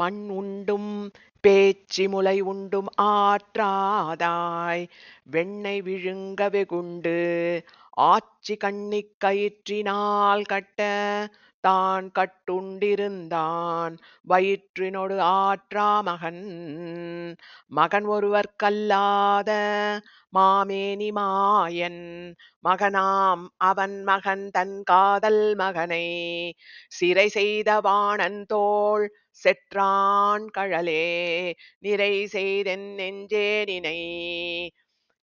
மண் உண்டும் பேச்சி முலை உண்டும் ஆற்றாதாய். வெண்ணெய் விழுங்க வெகுண்டு ஆச்சி கண்ணி கயிற்றினால் கட்ட தான் கட்டுண்டிருந்தான் வயிற்றினொடு ஆற்றா மகன். மகன் ஒருவர்க்கல்லாத மாமேனி மாயன். மகனாம் அவன் மகன் தன் காதல் மகனை. சிறை செய்த வாணன் தோள் செற்றான் கழலே. நிறை செய்தென் நெஞ்சே நினை.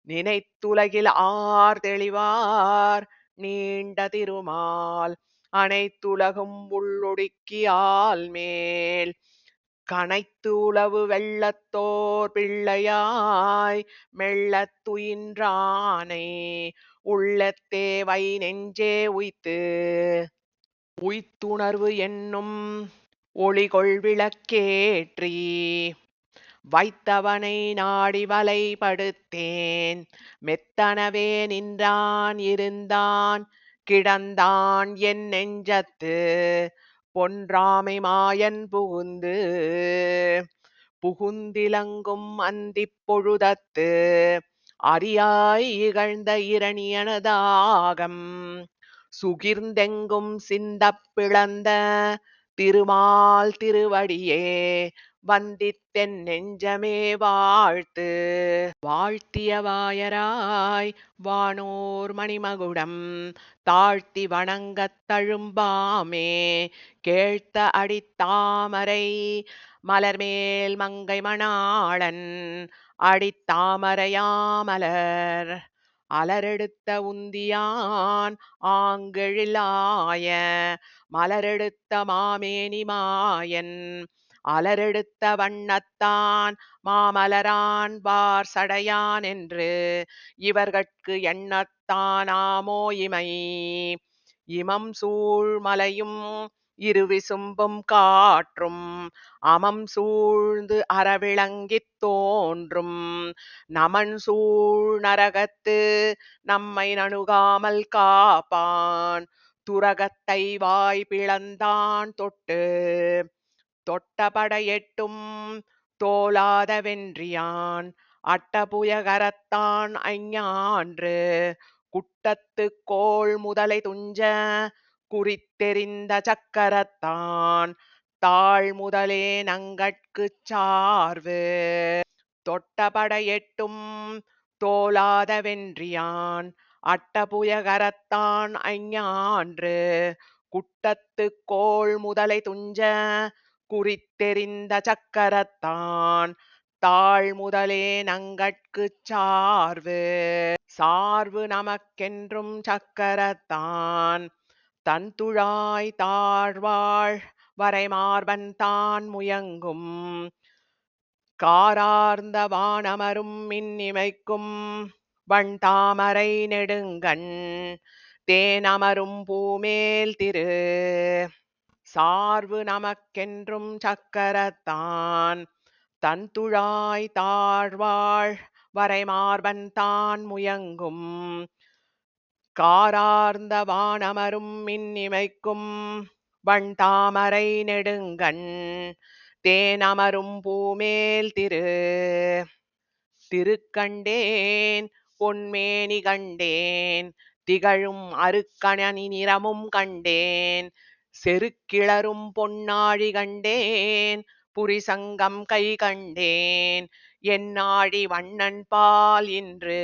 நினைத்துலகில் ஆர் தெளிவார். நீண்ட திருமால் அனைத்துலகும் உள்ளொடுக்கியால் மேல் கனைத்து உளவு வெள்ளத்தோர் பிள்ளையாய். மெள்ளத்துயின்றானே உள்ளத்தே வை நெஞ்சே உய்த்து. உய்த்துணர்வு என்னும் ஒளிகொள் விளக்கேற்றி. வைத்தவனை நாடி வலைப்படுத்தேன். மெத்தனவே நின்றான் இருந்தான். கிடந்தான் என் நெஞ்சத்து பொன்றாமை மாயன் புகுந்து புகுந்திலங்கும் அந்திப் பொழுதத்து அறியாய் இகழ்ந்த இரணியனதாகம் சுகிர்ந்தெங்கும் சிந்தப் பிளந்த திருமால் திருவடியே வந்தித்தென் நெஞ்சமே வாழ்த்து. வாழ்த்திய வாயராய் வானோர் மணிமகுடம் தாழ்த்தி வணங்கத் தழும்பாமே. கேழ்த்த அடித்தாமரை மலர்மேல் மங்கை மணாளன் அடித்தாமரையாமலர் அலரெடுத்த உந்தியான் ஆங்கெழிலாய மலரெடுத்த மாமேனி மாயன். அலரெடுத்த வண்ணத்தான் மாமலரான் வார் சடையான் என்று இவர்கட்கு எண்ணத்தானாமோ இமை. இமம் சூழ் மலையும் இருவிசும்பும் காற்றும் அமம் சூழ்ந்து அறவிளங்கித் தோன்றும். நமன் சூழ் நரகத்து நம்மை நணுகாமல் காப்பான். துரகத்தை வாய் பிளந்தான் தொட்டு தொட்டபட எட்டும் தோலாத வென்றியான் அட்டபுயகரத்தான் ஐஞான்று குட்டத்து கோள் முதலை துஞ்ச குறித்தெறிந்த சக்கரத்தான் தாழ் முதலே நங்கட்குச் சார்வு. தொட்டபட எட்டும் தோலாத வென்றியான் அட்டபுயகரத்தான் ஐஞான்று குட்டத்து கோள் முதலை துஞ்ச குறித்தெறிந்த சக்கரத்தான் தாழ் முதலே நங்கட்குச் சார்வு. சார்வு நமக்கென்றும் சக்கரத்தான். தன்துழாய் தாழ்வாழ் வரைமார்பன் தான் முயங்கும். காரார்ந்த வானமரும் மின்னிமைக்கும் வண்தாமரை நெடுங்கண். தேனமரும் பூமேல் திரு. சார்வு நமக்கென்றும் சக்கரத்தான். தன்துழாய் தாழ்வாள் வரைமார்பன் தான் முயங்கும். காரார்ந்த வானமரும் மின்னிமைக்கும் வண்தாமரை நெடுங்கண் தேனமரும் பூமேல் திரு. திருக்கண்டேன் பொன்மேனி கண்டேன் திகழும் அருக்கணனி நிறமும் கண்டேன். செருக்கிளரும் பொன்னாழி கண்டேன் புரிசங்கம் கை கண்டேன் என்னாழி வண்ணன் பால் இன்று.